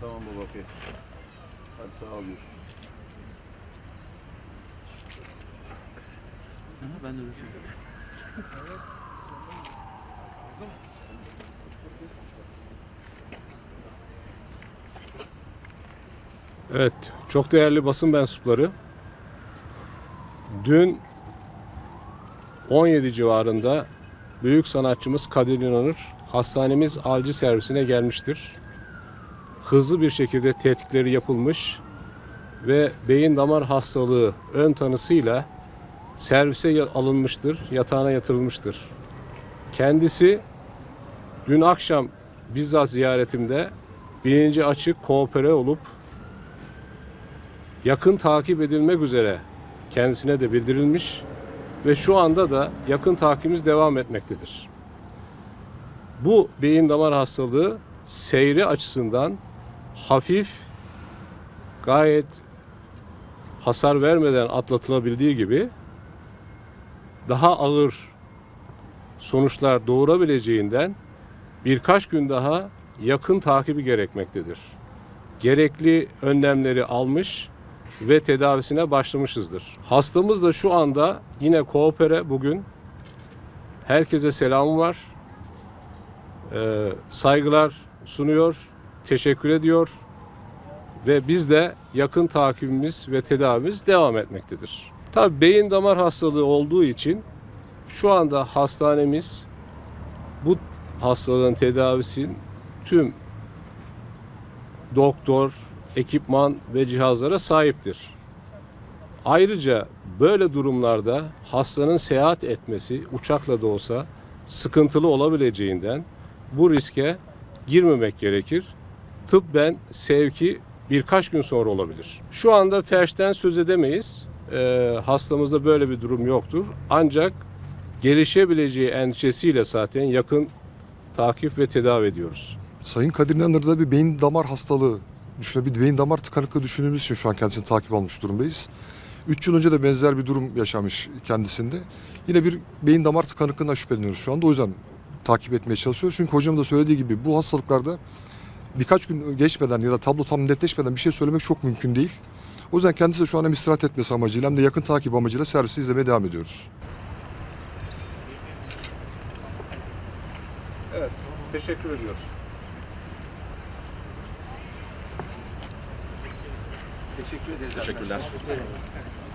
Tamam baba okey. Hadi sağ ol görüşürüz. Aha, ben de öyle düşünüyorum. Evet, çok değerli basın mensupları. Dün 17 civarında büyük sanatçımız Kadir İnanır hastanemiz acil servisine gelmiştir. Hızlı bir şekilde tetkikleri yapılmış ve beyin damar hastalığı ön tanısıyla servise alınmıştır, yatağına yatırılmıştır. Kendisi dün akşam bizzat ziyaretimde bilinci açık koopere olup yakın takip edilmek üzere kendisine de bildirilmiş ve şu anda da yakın takibimiz devam etmektedir. Bu beyin damar hastalığı seyri açısından hafif, gayet hasar vermeden atlatılabildiği gibi daha ağır sonuçlar doğurabileceğinden birkaç gün daha yakın takibi gerekmektedir. Gerekli önlemleri almış ve tedavisine başlamışızdır. Hastamız da şu anda yine koopere bugün. Herkese selamım var. Ee, saygılar sunuyor, teşekkür ediyor ve biz de yakın takibimiz ve tedavimiz devam etmektedir. Tabii beyin damar hastalığı olduğu için şu anda hastanemiz bu hastalığın tedavisinin tüm doktor, ekipman ve cihazlara sahiptir. Ayrıca böyle durumlarda hastanın seyahat etmesi uçakla da olsa sıkıntılı olabileceğinden bu riske girmemek gerekir. Tıbben sevki birkaç gün sonra olabilir. Şu anda felçten söz edemeyiz. Ee, hastamızda böyle bir durum yoktur. Ancak gelişebileceği endişesiyle zaten yakın takip ve tedavi ediyoruz. Sayın Kadir İnanır'da bir beyin damar hastalığı düşüne bir beyin damar tıkanıklığı düşündüğümüz için şu an kendisini takip almış durumdayız. 3 yıl önce de benzer bir durum yaşamış kendisinde. Yine bir beyin damar tıkanıklığından şüpheleniyoruz şu anda. O yüzden takip etmeye çalışıyoruz. Çünkü hocam da söylediği gibi bu hastalıklarda birkaç gün geçmeden ya da tablo tam netleşmeden bir şey söylemek çok mümkün değil. O yüzden kendisi de şu an hem istirahat etmesi amacıyla hem de yakın takip amacıyla servisi izlemeye devam ediyoruz. Evet, teşekkür ediyoruz. Teşekkür ederiz. Teşekkürler. arkadaşlar.